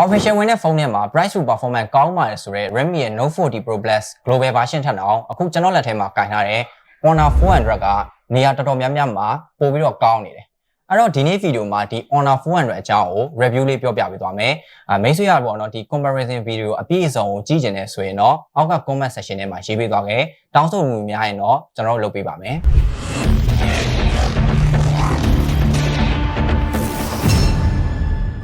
official ဝင်တဲ့ဖုန်းထဲမှာ price to performance ကောင်းပါတယ်ဆိုတော့ Redmi ရဲ့ Note 40 Pro Plus global version ထက်တော့အခုကျွန်တော်လက်ထဲမှာကင်ထားတဲ့ Honor 400ကနေရာတော်တော်များများမှာပို့ပြီးတော့ကောင်းနေတယ်အဲ့တော့ဒီနေ့ဗီဒီယိုမှာဒီ Honor 400အကြောင်းကို review လေးပြောပြပေးသွားမယ်။အဲမိတ်ဆွေရပေါ့နော်ဒီ comparison video အပြည့်အစုံကိုကြည့်ကျင်နေဆိုရင်တော့အောက်က comment section ထဲမှာရေးပေးသွားခဲ့။တောင်းဆိုမှုများရင်တော့ကျွန်တော်တို့လုပ်ပေးပါမယ်။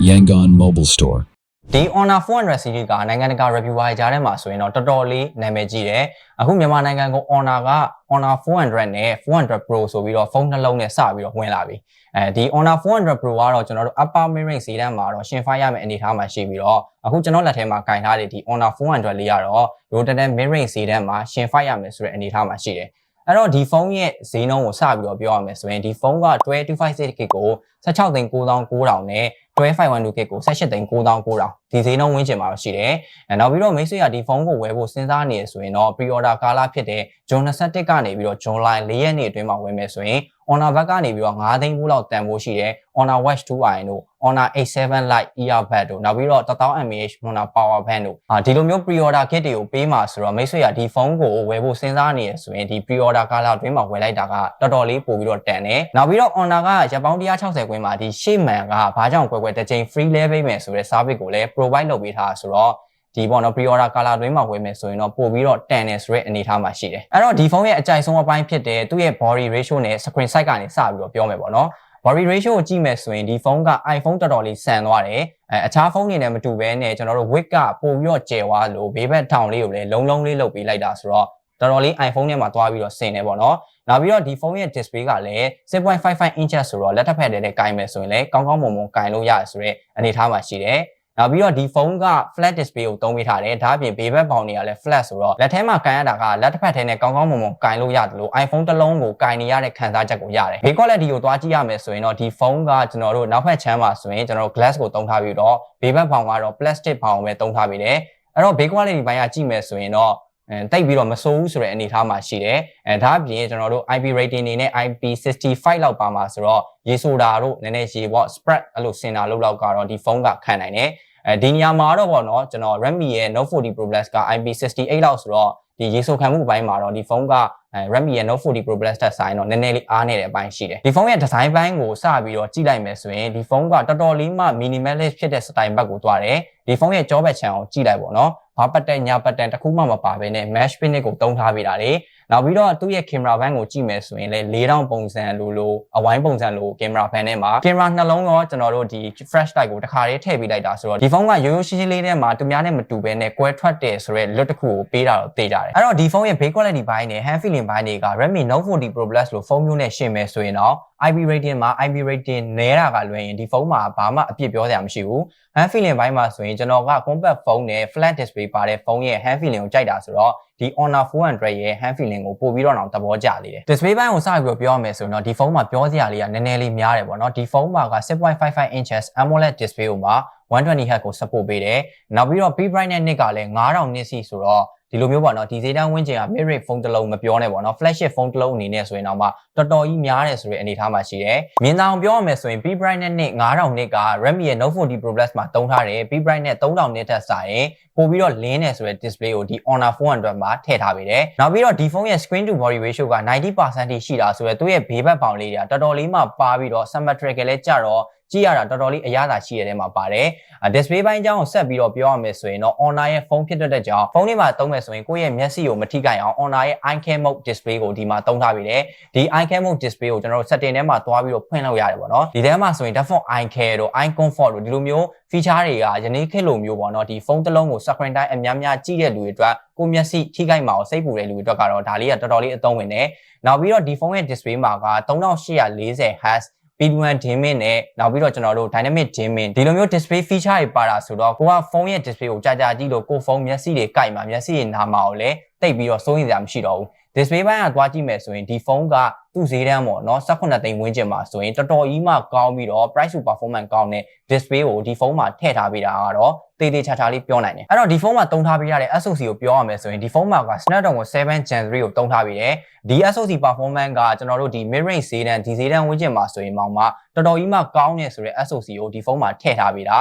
Yangon Mobile Store. ဒီ Honor 400 series ကနိုင်ငံတကာ reviewer ကြားထဲမှာဆိုရင်တော့တော်တော်လေးနာမည်ကြီးတယ်။အခုမြန်မာနိုင်ငံကို Honor က Honor 400နဲ့400 Pro ဆိုပြီးတော့ဖုန်းနှလုံးနဲ့စပြီးတော့ဝင်လာပြီ။အဲဒီ Honor 400 Pro ကတော့ကျွန်တော်တို့ upper mid range ဈေးတန်းမှာတော့ရှင်ဖိုင်ရမယ့်အနေအထားမှာရှိပြီးတော့အခုကျွန်တော်လက်ထဲမှာကင်ထားတဲ့ဒီ Honor 400လေးကတော့ rotated mid range ဈေးတန်းမှာရှင်ဖိုင်ရမယ်ဆိုတဲ့အနေအထားမှာရှိတယ်။အဲ့တော့ဒီဖုန်းရဲ့ဈေးနှုန်းကိုစပြီးတော့ပြောရမယ်ဆိုရင်ဒီဖုန်းက1256 GB ကို16သိန်း9900နဲ့ 1251 GB ကို18သိန်း9900ဒီဈေးနှုန်းဝန်းကျင်မှာရှိတယ်။အဲနောက်ပြီးတော့မိတ်ဆွေကဒီဖုန်းကိုဝယ်ဖို့စဉ်းစားနေရဆိုရင်တော့ pre-order ကာလဖြစ်တဲ့ June 21ကနေပြီးတော့ July 4ရက်နေ့အတွင်းမှာဝယ်မယ်ဆိုရင် Honor ဘက်ကနေပြီးတော့9သိန်းဘူးလောက်တန်ဖိုးရှိတယ် Honor Watch 2i တို့ Honor A7 Lite earbud တို့နောက်ပြီးတော့1000 mAh Honor Power Bank တို့အာဒီလိုမျိုး pre-order kit တွေကိုပေးမှာဆိုတော့မိတ်ဆွေကဒီဖုန်းကိုဝယ်ဖို့စဉ်းစားနေရဆိုရင်ဒီ pre-order ကာလအတွင်းမှာဝယ်လိုက်တာကတော်တော်လေးပို့ပြီးတော့တန်တယ်နောက်ပြီးတော့ Honor ကရပ်ပေါင်း160ခွင်းမှာဒီရှေ့မှန်ကဘာကြောင့်ကွယ်ကွယ်တစ်ချိန် free level မယ်ဆိုတဲ့ service ကိုလည်း provide လုပ်ပေးထားဆိုတော့ ဒီပေါ့နော် pre-order color တွင်းမှာဝယ်မယ်ဆိုရင်တော့ပို့ပြီးတော့တန်တယ်ဆိုတဲ့အနေအထားမှာရှိတယ်အဲ့တော့ဒီဖုန်းရဲ့အကြိုက်ဆုံးအပိုင်းဖြစ်တဲ့သူ့ရဲ့ body ratio နဲ့ screen size ကနေစပြီးတော့ပြောမယ်ပေါ့နော် body ratio ကိုကြည့်မယ်ဆိုရင်ဒီဖုန်းက iPhone တော်တော်လေးဆန်သွားတယ်အဲအခြားဖုန်းတွေနဲ့မတူဘဲနဲ့ကျွန်တော်တို့ width ကပိုပြီးတော့ကျယ်သွားလို့ဘေးဘက်ထောင်လေးကိုလည်းလုံးလုံးလေးလုပ်ပေးလိုက်တာဆိုတော့တော်တော်လေး iPhone ထဲမှာသွားပြီးတော့ဆင်နေပေါ့နော်နောက်ပြီးတော့ဒီဖုန်းရဲ့ display ကလည်း6.55 inches ဆိုတော့လက်ထပ်ဖက်တဲ့ကင်မယ်ဆိုရင်လည်းကောင်းကောင်းမွန်မွန်ကင်လို့ရတယ်ဆိုတော့အနေထားမှာရှိတယ် နောက်ပြီးတော့ဒီဖုန်းက flat display ကိုသုံးပေးထားတယ်ဒါအပြင်ဘေးဘက်ပေါင်တွေကလည်း flat ဆိုတော့လက်ထဲမှာကန်ရတာကလက်တစ်ဖက်ထဲနဲ့ကောင်းကောင်းမွန်မွန်ကန်လို့ရတယ်လို့ iPhone တစ်လုံးကိုကန်နေရတဲ့ခံစားချက်ကိုရတယ်ဘေး quality ကိုသွားကြည့်ရမယ်ဆိုရင်တော့ဒီဖုန်းကကျွန်တော်တို့နောက်ဖက်ချမ်းမှာဆိုရင်ကျွန်တော်တို့ glass ကိုသုံးထားပြီးတော့ဘေးဘက်ပေါင်ကတော့ plastic ပေါင်ကိုပဲသုံးထားပြီးတယ်အဲ့တော့ဘေး quality ဘိုင်းကကြည့်မယ်ဆိုရင်တော့အဲတိတ်ပြီးတော့မစိုးဘူးဆိုတဲ့အနေအထားမှာရှိတယ်အဲဒါအပြင်ကျွန်တော်တို့ IP rating နေနဲ့ IP65 လောက်ပါမှာဆိုတော့ရေဆိုတာတို့နည်းနည်းရေပေါ့ spread အဲ့လိုစင်တာလောက်လောက်ကတော့ဒီဖုန်းကခံနိုင်တယ် အဲဒီနေရာမှာတော့ပေါ့နော်ကျွန်တော် Redmi ရဲ့ Note 40 Pro Plus က IP68 လောက်ဆိုတော့ဒီရေဆိုခံမှုအပိုင်းမှာတော့ဒီဖုန်းကအဲ Redmi ရဲ့ Note 40 Pro Plus တက်ဆိုင်တော့နည်းနည်းလေးအားနေတဲ့အပိုင်းရှိတယ်ဒီဖုန်းရဲ့ design ပိုင်းကိုစပြီးတော့ကြည့်လိုက်မယ်ဆိုရင်ဒီဖုန်းကတော်တော်လေးမှ minimalist ဖြစ်တဲ့ style ဘက်ကိုသွားတယ်ဒီဖုန်းရဲ့ကြောဘက်ချန်ကိုကြည့်လိုက်ပေါ့နော်ဘာပတ်တန်ညာပတ်တန်တစ်ခုမှမပါဘဲနဲ့ mesh finish ကိုတုံးထားပေးတာလေ နောက်ပြီးတော့သူ့ရဲ့ camera band ကိုကြည့်မယ်ဆိုရင်လည်း4000ပုံစံလိုလိုအဝိုင်းပုံစံလို camera band ထဲမှာ camera နှလုံးရောကျွန်တော်တို့ဒီ flash light ကိုတစ်ခါလေးထည့်ပေးလိုက်တာဆိုတော့ဒီဖုန်းကရိုးရိုးရှင်းရှင်းလေးထဲမှာသူများနဲ့မတူဘဲနဲ့ကွဲထွက်တယ်ဆိုတော့ look တစ်ခုကိုပေးတာတော့သိကြတယ်အဲ့တော့ဒီဖုန်းရဲ့ build quality ဘိုင်းနဲ့ hand feeling ဘိုင်းတွေက Redmi Note 40 Pro Plus လို့ဖုန်းမျိုးနဲ့ရှင်းမယ်ဆိုရင်တော့ IP rating မှာ IP rating နည်းတာကလွယ်ရင်ဒီဖုန်းမှာဘာမှအပြစ်ပြောစရာမရှိဘူး hand feeling ဘိုင်းမှာဆိုရင်ကျွန်တော်က compact phone နဲ့ flat display ပါတဲ့ဖုန်းရဲ့ hand feeling ကိုကြိုက်တာဆိုတော့ ဒီ Honor 400ရဲ့ hand feeling ကိုပို့ပြီးတော့တော့သဘောကျသေးတယ် display ဘိုင်းကိုစပြီးတော့ပြောရမယ်ဆိုရင်တော့ဒီဖုန်းမှာပြောစရာလေးကနည်းနည်းလေးများတယ်ပေါ့နော်ဒီဖုန်းမှာက6.55 inches AMOLED display ကိုမှာ120 Hz ကို support ပေးတယ်နောက်ပြီးတော့ peak brightness နစ်ကလည်း9000နစ်စီဆိုတော့ ဒီလိုမျိုးပေါ့နော်ဒီဈေးတန်းဝင်းကျင်က mid range ဖုန်းတစ်လုံးမပြောနဲ့ပေါ့နော် flagship ဖုန်းတစ်လုံးအနေနဲ့ဆိုရင်တော့မှတော်တော်ကြီးများတယ်ဆိုတဲ့အနေအထားမှာရှိတယ်။မြင်သာအောင်ပြောရမယ်ဆိုရင် P brightness နဲ့9000နစ်က Redmi ရဲ့ Note 40 Pro Plus မှာတုံးထားတယ်။ P brightness 3000နစ်ထက်စာရင်ပို့ပြီးတော့လင်းတယ်ဆိုတဲ့ display ကိုဒီ Honor 400မှာထည့်ထားပေးတယ်။နောက်ပြီးတော့ဒီဖုန်းရဲ့ screen to body ratio က90%ထိရှိတာဆိုတော့သူ့ရဲ့ဘေးဘက်ပေါင်လေးတွေကတော်တော်လေးမှပါပြီးတော့ symmetrical လည်းကြတော့ ကြည့်ရတာတော်တော်လေးအရသာရှိရတဲ့မှာပါတယ်။ display ဘိုင်းအကြောင်းကိုဆက်ပြီးတော့ပြောရမယ်ဆိုရင်တော့ Honor ရဲ့ဖုန်းဖြစ်တဲ့ကြောင့်ဖုန်းလေးမှာသုံးမယ်ဆိုရင်ကိုယ့်ရဲ့မျက်စိကိုမထိခိုက်အောင် Honor ရဲ့ eye cam mode display ကိုဒီမှာသုံးထားပေးတယ်။ဒီ eye cam mode display ကိုကျွန်တော်တို့ setting ထဲမှာသွားပြီးတော့ဖွင့်လို့ရတယ်ပေါ့နော်။ဒီထဲမှာဆိုရင် default eye care တို့ eye comfort တို့ဒီလိုမျိုး feature တွေကယနေ့ခေတ်လိုမျိုးပေါ့နော်ဒီဖုန်းတစ်လုံးကို screen time အများများကြည့်တဲ့လူတွေအတွက်ကိုမျက်စိထိခိုက်မှာကိုစိတ်ပူတဲ့လူတွေအတွက်ကတော့ဒါလေးကတော်တော်လေးအသုံးဝင်တယ်။နောက်ပြီးတော့ဒီဖုန်းရဲ့ display မှာက3840 Hz P1 dimming နဲ့နောက်ပြီးတော့ကျွန်တော်တို့ dynamic dimming ဒီလိုမျိုး display feature တွေပါတာဆိုတော့ကိုကဖုန်းရဲ့ display ကိုကြာကြာကြည့်လို့ကိုဖုန်းမျက်စိတွေကိုက်မှာမျက်စိတွေနာမှာကိုလည်းတိတ်ပြီးတော့စိုးရင်စရာမရှိတော့ဘူး display ဘိုင်းကသွားကြည့်မယ်ဆိုရင်ဒီဖုန်းက သူ့ဈေးတန်းပေါ့နော်18သိန်းဝန်းကျင်မှာဆိုရင်တော်တော်ကြီးမှကောင်းပြီးတော့ price to performance ကောင်းတဲ့ display ကိုဒီဖုန်းမှာထည့်ထားပေးတာကတော့တေးသေးချာချာလေးပြောနိုင်တယ်အဲ့တော့ဒီဖုန်းမှာတုံးထားပေးရတဲ့ SoC ကိုပြောရမယ်ဆိုရင်ဒီဖုန်းမှာက Snapdragon 7 Gen 3ကိုတုံးထားပေးတယ်ဒီ SoC performance ကကျွန်တော်တို့ဒီ mid range ဈေးတန်းဒီဈေးတန်းဝန်းကျင်မှာဆိုရင်မှတော်တော်ကြီးမှကောင်းနေဆိုတဲ့ SoC ကိုဒီဖုန်းမှာထည့်ထားပေးတာ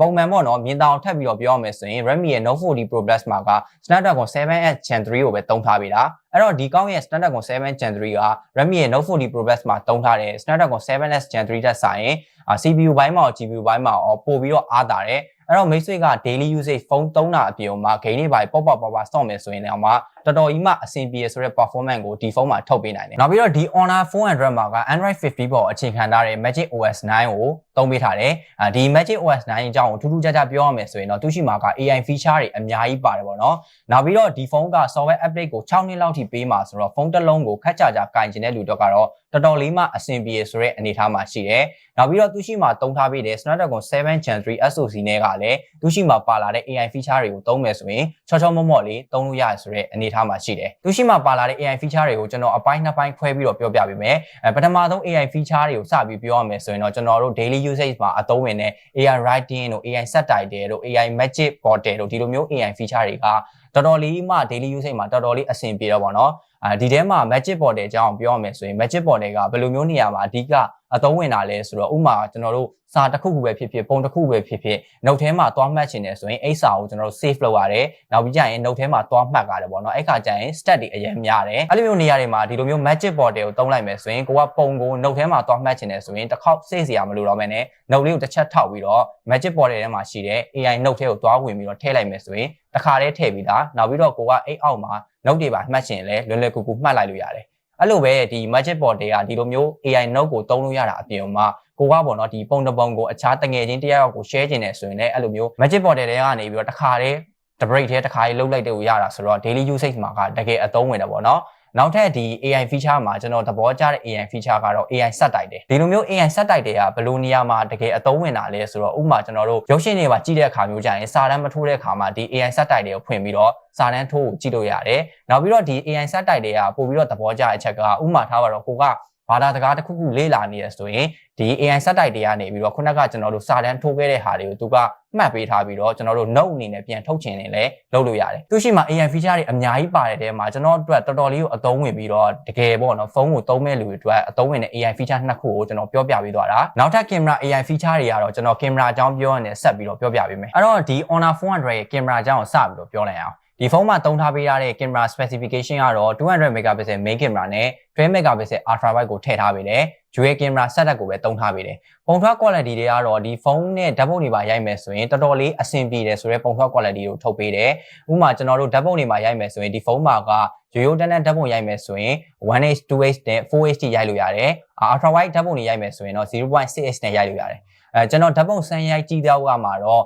ပုံမှန်ပေါ့နော်မြင်တောင်ထပ်ပြီးတော့ပြောရမယ်ဆိုရင် Redmi ရဲ့ Note 40 Pro Plus မှာက Snapdragon 7S Gen 3ကိုပဲသုံးထားပေးတာအဲ့တော့ဒီကောင်းရဲ့ Snapdragon 7 Gen 3က Redmi ရဲ့ Note 40 Pro Plus မှာသုံးထားတဲ့ Snapdragon 7S Gen 3တက်ဆိုင်ရင် CPU ဘိုင်းမှာရော GPU ဘိုင်းမှာရောပို့ပြီးတော့အားတာတယ်အဲ့တော့မိတ်ဆွေက daily usage ဖုန်းသုံးတာအပြင်မှာ game တွေပါပေါက်ပေါက်ပေါက်ပေါက်စောင့်မယ်ဆိုရင်လည်းမှ တော်တော်ကြီးမှအဆင်ပြေဆိုတဲ့ performance ကိုဒီဖုန်းမှာထုတ်ပေးနိုင်တယ်။နောက်ပြီးတော့ဒီ Honor 400မှာက Android 50ပေါ်အခြေခံထားတဲ့ Magic OS 9ကိုသုံးပေးထားတယ်။အဲဒီ Magic OS 9အကြောင်းကိုထူးထူးခြားခြားပြောရမယ်ဆိုရင်တော့သူရှိမှာက AI feature တွေအများကြီးပါတယ်ပေါ့နော်။နောက်ပြီးတော့ဒီဖုန်းက software update ကို6နှစ်လောက်ထိပေးမှာဆိုတော့ဖုန်းတစ်လုံးကိုခက်ကြကြကင်ကျင်တဲ့လူတော့ကတော့တော်တော်လေးမှအဆင်ပြေဆိုတဲ့အနေအထားမှာရှိတယ်။နောက်ပြီးတော့သူရှိမှာတုံးထားပေးတဲ့ Snapdragon 7 Gen 3 SoC နဲ့ကလည်းသူရှိမှာပါလာတဲ့ AI feature တွေကိုသုံးမယ်ဆိုရင်ချောချောမော့မော့လေးသုံးလို့ရတယ်ဆိုတဲ့အနေအထားမှာရှိတယ်။သူရှိမှာပါလာတဲ့ AI feature တွေကိုကျွန်တော်အပိုင်းနှစ်ပိုင်းခွဲပြီးတော့ပြောပြပေးမယ်။အဲပထမဆုံး AI feature တွေကိုစပြီးပြောရမယ်ဆိုရင်တော့ကျွန်တော်တို့ daily usage မှာအသုံးဝင်တဲ့ AI writing တို့ AI subtitle တို့ AI magic bottle တို့ဒီလိုမျိုး AI feature တွေကတော်တော်လေးမှ daily usage မှာတော်တော်လေးအဆင်ပြေတော့ပေါ့နော်။အဲဒီထဲမှာ magic bottle အကြောင်းပြောရမယ်ဆိုရင် magic bottle ကဘယ်လိုမျိုးနေရာမှာအဓိကအသုံးဝင်တာလဲဆိုတော့ဥမာကျွန်တော်တို့ စာတစ်ခုခုပဲဖြစ်ဖြစ်ပုံတစ်ခုပဲဖြစ်ဖြစ် note ထဲမှာသွားမှတ်ချင်တယ်ဆိုရင်အဲ့စာကိုကျွန်တော်တို့ save လုပ်ရတယ်နောက်ပြီးကြရင် note ထဲမှာသွားမှတ်ရတယ်ပေါ့နော်အဲ့ခါကျရင် stat တွေအရင်များတယ်အဲ့လိုမျိုးနေရာတွေမှာဒီလိုမျိုး magic bottle ကိုသုံးလိုက်မယ်ဆိုရင်ကိုကပုံကို note ထဲမှာသွားမှတ်ချင်တယ်ဆိုရင်တစ်ခေါက် save စရာမလိုတော့ဘဲနဲ့ note လေးကိုတစ်ချက်ထောက်ပြီးတော့ magic bottle ထဲမှာရှိတဲ့ AI note ထဲကိုသွားဝင်ပြီးတော့ထည့်လိုက်မယ်ဆိုရင်တစ်ခါတည်းထည့်ပြီးသားနောက်ပြီးတော့ကိုကအဲ့အောက်မှာ note တွေပါမှတ်ချင်လဲလွယ်လွယ်ကူကူမှတ်လိုက်လို့ရတယ်အဲ့လိုပဲဒီ magic board တွေကဒီလိုမျိုး AI note ကိုသုံးလို့ရတာအပြင်မှာ ကိုကပေါ့နော်ဒီပုံတစ်ပုံကိုအခြားတငယ်ချင်းတယောက်ကို share ကျင်နေဆိုရင်လည်းအဲ့လိုမျိုး magic board တွေကနေပြီးတော့တစ်ခါတည်း the break ထဲတစ်ခါလေးလုတ်လိုက်တဲ့ကိုရတာဆိုတော့ daily usage မှာကတကယ်အသုံးဝင်တယ်ပေါ့နော်နောက်ထပ်ဒီ AI feature မှာကျွန်တော်သဘောကျတဲ့ AI feature ကတော့ AI စက်တိုက်တယ်ဒီလိုမျိုး AI စက်တိုက်တွေကဘယ်လိုနေရာမှာတကယ်အသုံးဝင်တာလဲဆိုတော့ဥပမာကျွန်တော်တို့ရုပ်ရှင်တွေမှာကြည့်တဲ့အခါမျိုးကြရင်စာတမ်းမထိုးတဲ့အခါမှာဒီ AI စက်တိုက်တွေကိုဖွင့်ပြီးတော့စာတမ်းထိုးကိုကြည့်လို့ရတယ်နောက်ပြီးတော့ဒီ AI စက်တိုက်တွေကပို့ပြီးတော့သဘောကျတဲ့အချက်ကဥပမာထားပါတော့ကိုက ဘာသာစကားတစ်ခုခုလေ့လာနေရဆိုရင်ဒီ AI စက်တိုက်တွေကနေပြီးတော့ခုနကကျွန်တော်တို့စာတန်းထိုးခဲ့တဲ့ဟာတွေကိုသူကမှတ်ပေးထားပြီးတော့ကျွန်တော်တို့ note အနေနဲ့ပြန်ထုတ်ချင်နေလဲလုပ်လို့ရတယ်သူရှိမှာ AI feature တွေအများကြီးပါတဲ့တဲမှာကျွန်တော်အတွက်တော်တော်လေးကိုအသုံးဝင်ပြီးတော့တကယ်ပေါ့နော်ဖုန်းကိုသုံးမဲ့လူတွေအတွက်အသုံးဝင်တဲ့ AI feature နှစ်ခုကိုကျွန်တော်ပြောပြပေးသွားတာနောက်ထပ် camera AI feature တွေကတော့ကျွန်တော် camera အကြောင်းပြောရတဲ့ဆက်ပြီးတော့ပြောပြပေးမယ်အဲ့တော့ဒီ Honor 400ရဲ့ camera အကြောင်းကိုစပြီးတော့ပြောလိုက်အောင် ဒီဖုန်းမှာတုံးထားပေးရတဲ့ camera specification ကတော့200 megapixel main camera နဲ့12 megapixel ultra wide ကိုထည့်ထားပေးတယ်။ dual camera setup ကိုပဲတုံးထားပေးတယ်။ပုံထွက် quality တွေကတော့ဒီဖုန်းနဲ့ဓာတ်ပုံတွေပါရိုက်မယ်ဆိုရင်တော်တော်လေးအဆင်ပြေတယ်ဆိုတော့ပုံထွက် quality ကိုထုတ်ပေးတယ်။ဥပမာကျွန်တော်တို့ဓာတ်ပုံတွေမှာရိုက်မယ်ဆိုရင်ဒီဖုန်းမှာကရိုးရိုးတန်းတန်းဓာတ်ပုံရိုက်မယ်ဆိုရင် 1h 2h နဲ့ 4h ထိရိုက်လို့ရတယ်။ ultra wide ဓာတ်ပုံတွေရိုက်မယ်ဆိုရင်တော့ 0.6h နဲ့ရိုက်လို့ရတယ်။ အဲကျွန်တော်ဓာတ်ပုံစမ်းရိုက်ကြည့်တော့ကမှာတော့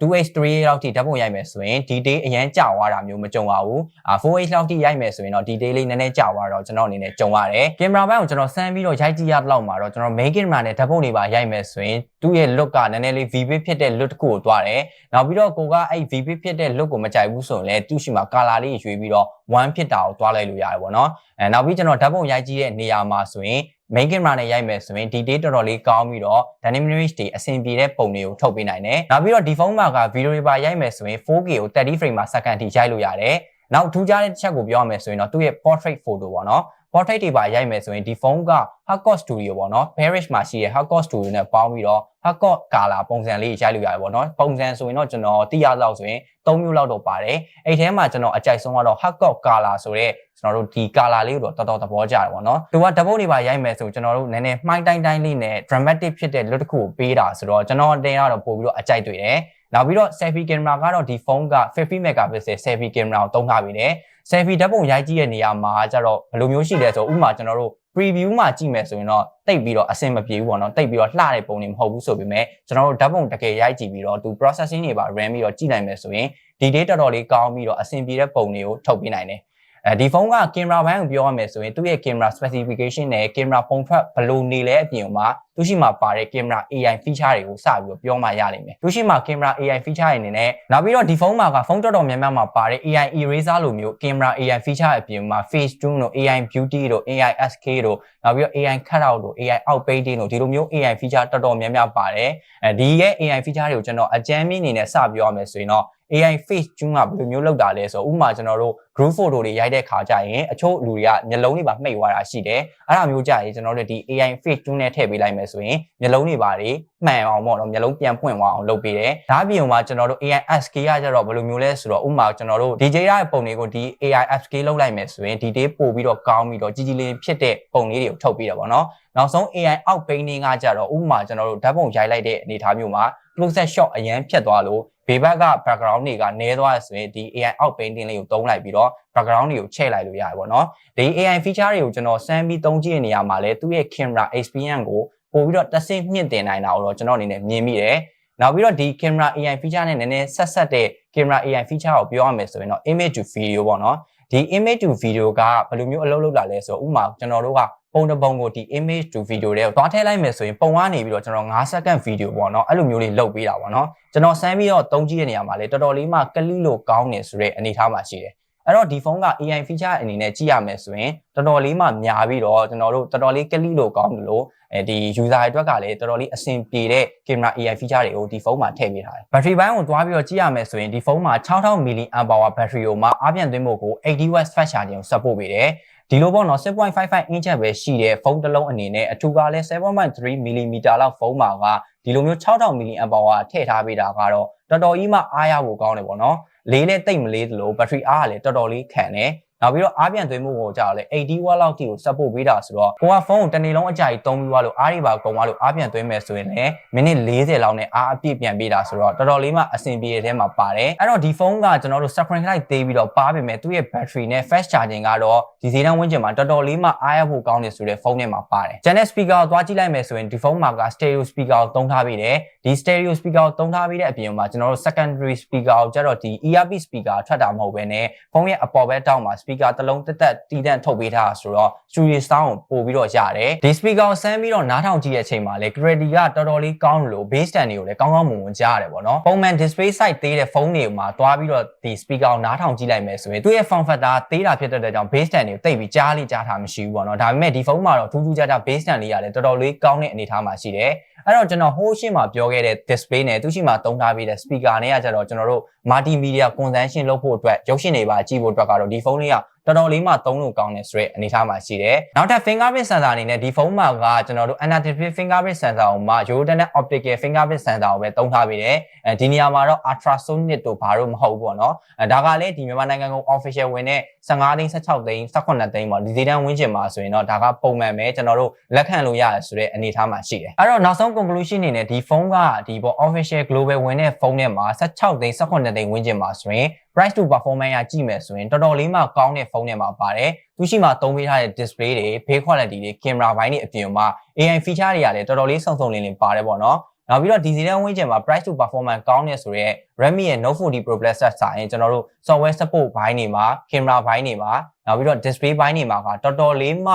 2h 3h လောက်ထိဓာတ်ပုံရိုက်မယ်ဆိုရင် detail အရင်ကျသွားတာမျိုးမကြုံပါဘူး 4h လောက်ထိရိုက်မယ်ဆိုရင်တော့ detail လေးနည်းနည်းကျသွားတော့ကျွန်တော်အနေနဲ့ကြုံရတယ်ကင်မရာဘက်ကိုကျွန်တော်စမ်းပြီးတော့ရိုက်ကြည့်ရတော့မှာတော့ကျွန်တော် main camera နဲ့ဓာတ်ပုံတွေပါရိုက်မယ်ဆိုရင်သူ့ရဲ့ look ကနည်းနည်းလေး V bit ဖြစ်တဲ့ look တစ်ခုကိုတွားတယ်နောက်ပြီးတော့ကိုကအဲ့ V bit ဖြစ်တဲ့ look ကိုမကြိုက်ဘူးဆိုရင်လည်းသူ့ရှိမှာ color လေးရွေးပြီးတော့1ဖြစ်တာကိုတွားလိုက်လို့ရတယ်ပေါ့နော်အဲနောက်ပြီးကျွန်တော်ဓာတ်ပုံရိုက်ကြည့်တဲ့နေရာမှာဆိုရင် main camera နဲ့ရိုက်မယ်ဆိုရင် detail တော်တော်လေးကောင်းပြီးတော့ dynamic range တွေအဆင်ပြေတဲ့ပုံတွေကိုထုတ်ပေးနိုင်တယ်။နောက်ပြီးတော့ဒီဖုန်းမှာက video တွေပါရိုက်မယ်ဆိုရင် 4K ကို30 frame per second ထိရိုက်လို့ရတယ်။နောက်ထူးခြားတဲ့တစ်ချက်ကိုပြောရမယ်ဆိုရင်တော့သူ့ရဲ့ portrait photo ပေါ့နော်။ portrait တွေပါရိုက်မယ်ဆိုရင်ဒီဖုန်းက Hardcore Studio ပေါ့နော် Parish မှာရှိတဲ့ Hardcore Studio နဲ့ပေါင်းပြီးတော့ Hardcore color ပုံစံလေးရိုက်လို့ရတယ်ပေါ့နော်ပုံစံဆိုရင်တော့ကျွန်တော်တိရလောက်ဆိုရင်3မျိုးလောက်တော့ပါတယ်အဲ့ထဲမှာကျွန်တော်အကြိုက်ဆုံးကတော့ Hardcore color ဆိုတဲ့ကျွန်တော်တို့ဒီ color လေးကိုတော့တော်တော်သဘောကျတယ်ပေါ့နော်သူကဓာတ်ပုံတွေပါရိုက်မယ်ဆိုကျွန်တော်တို့နည်းနည်းမှိုင်းတိုင်းတိုင်းလေးနဲ့ dramatic ဖြစ်တဲ့ look တစ်ခုကိုပေးတာဆိုတော့ကျွန်တော်တင်ရတော့ပို့ပြီးတော့အကြိုက်တွေ့တယ်နောက်ပြီးတော့ selfie camera ကတော့ဒီဖုန်းက50 megapixel selfie camera ကိုသုံးထားပြီးတယ် selfie ဓာတ်ပုံရိုက်ကြည့်တဲ့နေရာမှာကျတော့ဘယ်လိုမျိုးရှိလဲဆိုဥပမာကျွန်တော်တို့ preview မှာကြည့်မယ်ဆိုရင်တော့တိတ်ပြီးတော့အဆင်မပြေဘူးပေါ့နော်တိတ်ပြီးတော့လှတဲ့ပုံတွေမဟုတ်ဘူးဆိုပေမဲ့ကျွန်တော်တို့ဓာတ်ပုံတကယ်ရိုက်ကြည့်ပြီးတော့သူ processing တွေပါ RAM ပြီးတော့ကြည့်နိုင်မယ်ဆိုရင်ဒီ data တော်တော်လေးကောင်းပြီးတော့အဆင်ပြေတဲ့ပုံတွေကိုထုတ်ပေးနိုင်တယ် အဲဒီဖုန်းကကင်မရာဘိုင်းကိုပြောရမယ်ဆိုရင်သူ့ရဲ့ကင်မရာ specification နဲ့ကင်မရာပုံထွက်ဘယ်လိုနေလဲအပြင်မှာသူရှိမှာပါတဲ့ကင်မရာ AI feature တွေကိုစပြီးတော့ပြောမှရလိမ့်မယ်သူရှိမှာကင်မရာ AI feature တွေအနေနဲ့နောက်ပြီးတော့ဒီဖုန်းမှာကဖုန်းတော်တော်များများမှာပါတဲ့ AI eraser လိုမျိုးကင်မရာ AI feature အပြင်မှာ face zoom တို့ AI beauty တို့ AI SK တို့နောက်ပြီးတော့ AI cutout တို့ AI outpainting တို့ဒီလိုမျိုး AI feature တော်တော်များများပါတယ်အဲဒီရဲ့ AI feature တွေကိုကျွန်တော်အကြမ်းမြင့်အနေနဲ့စပြောရမယ်ဆိုရင်တော့ AI face tune ကဘယ်လိုမျိုးလောက်တာလဲဆိုတော့ဥပမာကျွန်တော်တို့ group photo တွေရိုက်တဲ့ခါကျရင်အချို့လူတွေကမျက်လုံးတွေပါမှိတ်သွားတာရှိတယ်အဲ့ဒါမျိုးကြရင်ကျွန်တော်တို့ဒီ AI face tune နဲ့ထည့်ပေးလိုက်မယ်ဆိုရင်မျက်လုံးတွေပါတွေ မှန်အောင်ပေါ့နော်မျက်လုံးပြန်ပွင့်သွားအောင်လုပ်ပေးတယ်ဒါအပြင်မှာကျွန်တော်တို့ AI SK ကကြတော့ဘယ်လိုမျိုးလဲဆိုတော့ဥပမာကျွန်တော်တို့ DJ ရတဲ့ပုံတွေကိုဒီ AI SK လောက်လိုက်မယ်ဆိုရင်ဒီ day ပို့ပြီးတော့ကောင်းပြီးတော့ကြီးကြီးလေးဖြစ်တဲ့ပုံလေးတွေကိုထုတ်ပေးတယ်ပေါ့နော်နောက်ဆုံး AI out painting ကကြတော့ဥပမာကျွန်တော်တို့ဓာတ်ပုံရိုက်လိုက်တဲ့အနေအထားမျိုးမှာ close up shot အရန်ဖြတ်သွားလို့ဘေးဘက်က background တွေကနည်းသွားရဆိုရင်ဒီ AI out painting လေးကိုသုံးလိုက်ပြီးတော့ background တွေကိုချဲ့လိုက်လို့ရတယ်ပေါ့နော်ဒီ AI feature တွေကိုကျွန်တော်စမ်းပြီးသုံးကြည့်တဲ့နေရာမှာလဲသူ့ရဲ့ camera experience ကို ပို့ပြီးတော့တစ်ဆင့်မြင့်တင်နိုင်တာကိုတော့ကျွန်တော်အနေနဲ့မြင်မိတယ်နောက်ပြီးတော့ဒီ camera AI feature နဲ့နည်းနည်းဆက်ဆက်တဲ့ camera AI feature ကိုပြောရမယ်ဆိုရင်တော့ image to video ပေါ့နော်ဒီ image to video ကဘယ်လိုမျိုးအလုပ်လုပ်တာလဲဆိုတော့ဥပမာကျွန်တော်တို့ကပုံတစ်ပုံကိုဒီ image to video တွေကိုတွားထည့်လိုက်မယ်ဆိုရင်ပုံကနေပြီးတော့ကျွန်တော်9 second video ပေါ့နော်အဲ့လိုမျိုးလေးလုပ်ပေးတာပေါ့နော်ကျွန်တော်စမ်းပြီးတော့သုံးကြည့်တဲ့နေရာမှာလေတော်တော်လေးမှကလိလို့ကောင်းနေဆိုတဲ့အနေအထားမှာရှိတယ် အဲ့တော့ဒီဖုန်းက AI feature အနေနဲ့ကြည့်ရမယ်ဆိုရင်တော်တော်လေးမှများပြီးတော့ကျွန်တော်တို့တော်တော်လေးကလိလို့ကောင်းတယ်လို့အဲဒီ user အတွက်ကလည်းတော်တော်လေးအဆင်ပြေတဲ့ camera AI feature တွေကိုဒီဖုန်းမှာထည့်ပေးထားတယ်။ battery ဘိုင်းကိုတွားပြီးတော့ကြည့်ရမယ်ဆိုရင်ဒီဖုန်းမှာ6000 mAh battery ကိုမှအားပြန်သွင်းဖို့ကို80 watt fast charging ကို support ပေးတယ်။ဒီလိုပေါ့နော်6.55 inch ပဲရှိတဲ့ဖုန်းတစ်လုံးအနေနဲ့အထူကလည်း7.3 mm လောက်ဖုန်းမှာကဒီလိုမျိုး6000 mAh ထည့်ထားပေးတာကတော့တော်တော်ကြီးမှအားရဖို့ကောင်းတယ်ပေါ့နော်။ လေးလည်းတိတ်မလေးသလို battery အားကလည်းတော်တော်လေးခံတယ်။ နောက်ပြီးတော့အားပြန်သွင်းမှုကိုကြာလဲ80 watt လောက်ထိကို support ပေးတာဆိုတော့ကိုကဖုန်းကိုတစ်နေ့လုံးအကြာကြီးသုံးပြီးသွားလို့အားတွေပါကုန်သွားလို့အားပြန်သွင်းမယ်ဆိုရင်လည်းမိနစ်40လောက်နဲ့အားအပြည့်ပြန်ပေးတာဆိုတော့တော်တော်လေးမှအဆင်ပြေတဲ့ထဲမှာပါတယ်အဲ့တော့ဒီဖုန်းကကျွန်တော်တို့ screen light သေးပြီးတော့ပါပေမဲ့သူ့ရဲ့ battery နဲ့ fast charging ကတော့ဒီဈေးတန်းဝန်းကျင်မှာတော်တော်လေးမှအားရဖို့ကောင်းတယ်ဆိုတဲ့ဖုန်းထဲမှာပါတယ် channel speaker ကိုသွားကြည့်လိုက်မယ်ဆိုရင်ဒီဖုန်းမှာက stereo speaker ကိုသုံးထားပေးတယ်ဒီ stereo speaker ကိုသုံးထားပေးတဲ့အပြင်မှာကျွန်တော်တို့ secondary speaker ကိုကျတော့ဒီ earpiece speaker ထွက်တာမဟုတ်ဘဲနဲ့ဖုန်းရဲ့အပေါ်ဘက်တောက်မှာ speaker တစ်လုံးတက်တက်တီးတန့်ထုတ်ပေးထားတာဆိုတော့ studio sound ကိုပို့ပြီးတော့ရတယ်ဒီ speaker ကိုဆန်းပြီးတော့နားထောင်ကြည့်တဲ့အချိန်မှာလေ clarity ကတော်တော်လေးကောင်းလို့ bass stand တွေကိုလည်းကောင်းကောင်းမွန်မွန်ကြားရတယ်ပေါ့နော်ပုံမှန် display size သေးတဲ့ဖုန်းတွေမှာတွားပြီးတော့ဒီ speaker ကိုနားထောင်ကြည့်လိုက်မယ်ဆိုရင်သူ့ရဲ့ form factor သေးတာဖြစ်တဲ့အတွက်ကြောင့် bass stand တွေကိုတိတ်ပြီးကြားလေးကြားထားမရှိဘူးပေါ့နော်ဒါပေမဲ့ဒီဖုန်းမှာတော့ထူးထူးခြားခြား bass stand လေးရတယ်တော်တော်လေးကောင်းတဲ့အနေအထားမှာရှိတယ် အဲ့တော့ကျွန်တော်ဟိုးရှင်းမှာပြောခဲ့တဲ့ display နဲ့သူရှိမှာသုံးထားပြီးတဲ့ speaker နဲ့ကကြတော့ကျွန်တော်တို့ multimedia consumption လုပ်ဖို့အတွက်ရုပ်ရှင်တွေပါကြည့်ဖို့အတွက်ကတော့ဒီဖုန်းလေးက တော်တော်လေးမှသုံးလို့ကောင်းတယ်ဆိုတဲ့အနေအထားမှာရှိတယ်။နောက်ထပ် fingerprint sensor အနေနဲ့ဒီဖုန်းမှာကကျွန်တော်တို့ analytic fingerprint sensor ကိုမှ Jordan optical fingerprint sensor ကိုပဲသုံးထားပြီးတယ်။အဲဒီနေရာမှာတော့ ultrasonic တို့ဘာလို့မဟုတ်ဘူးပေါ့နော်။အဲဒါကလည်းဒီမြန်မာနိုင်ငံကုန် official ဝင်တဲ့15သိန်း16သိန်း18သိန်းပေါ့ဒီစီတန်းဝင်းကျင်မှာဆိုရင်တော့ဒါကပုံမှန်ပဲကျွန်တော်တို့လက်ခံလို့ရတယ်ဆိုတဲ့အနေအထားမှာရှိတယ်။အဲ့တော့နောက်ဆုံး conclusion အနေနဲ့ဒီဖုန်းကဒီပေါ့ official global ဝင်တဲ့ဖုန်းထဲမှာ16သိန်း18သိန်းဝင်းကျင်မှာဆိုရင် price to performance ရကြည့်မယ်ဆိုရင်တော်တော်လေးမှကောင်းတဲ့ဖုန်းတွေမှာပါတယ်သူရှိမှသုံးပေးထားတဲ့ display တွေ face quality တွေ camera ဘိုင်းတွေအပြင်မှာ AI feature တွေကလည်းတော်တော်လေးစုံစုံလင်လင်ပါတယ်ပေါ့နော်နောက်ပြီးတော့ဒီစီတန်းဝင်းကျင်မှာ price to performance ကောင်းနေဆိုရဲ Redmi ရဲ့ Note 40 Pro Plus ဆိုင်ရင်ကျွန်တော်တို့ software support ဘိုင်းတွေမှာ camera ဘိုင်းတွေမှာနောက်ပြီးတော့ display ဘိုင်းတွေမှာကတော်တော်လေးမှ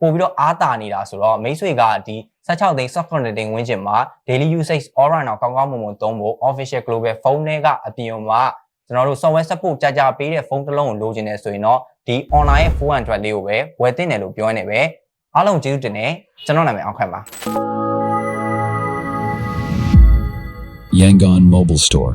ပို့ပြီးတော့အားတာနေတာဆိုတော့မိတ်ဆွေကဒီ16သိန်း soft connecting ဝင်းကျင်မှာ daily usage all round တော့ကောင်းကောင်းမွန်မွန်သုံးဖို့ official global phone တွေကအပြင်မှာ ကျွန်တော်တို့ software support ကြာကြာပေးတဲ့ဖုန်းတစ်လုံးကိုလိုချင်နေဆိုရင်တော့ဒီ online ရဲ့400လေးကိုပဲဝယ်သင့်တယ်လို့ပြောနေပဲအားလုံးကျေးဇူးတင်တယ်ကျွန်တော်နာမည်အောင်ခန့်ပါ Yangon Mobile Store.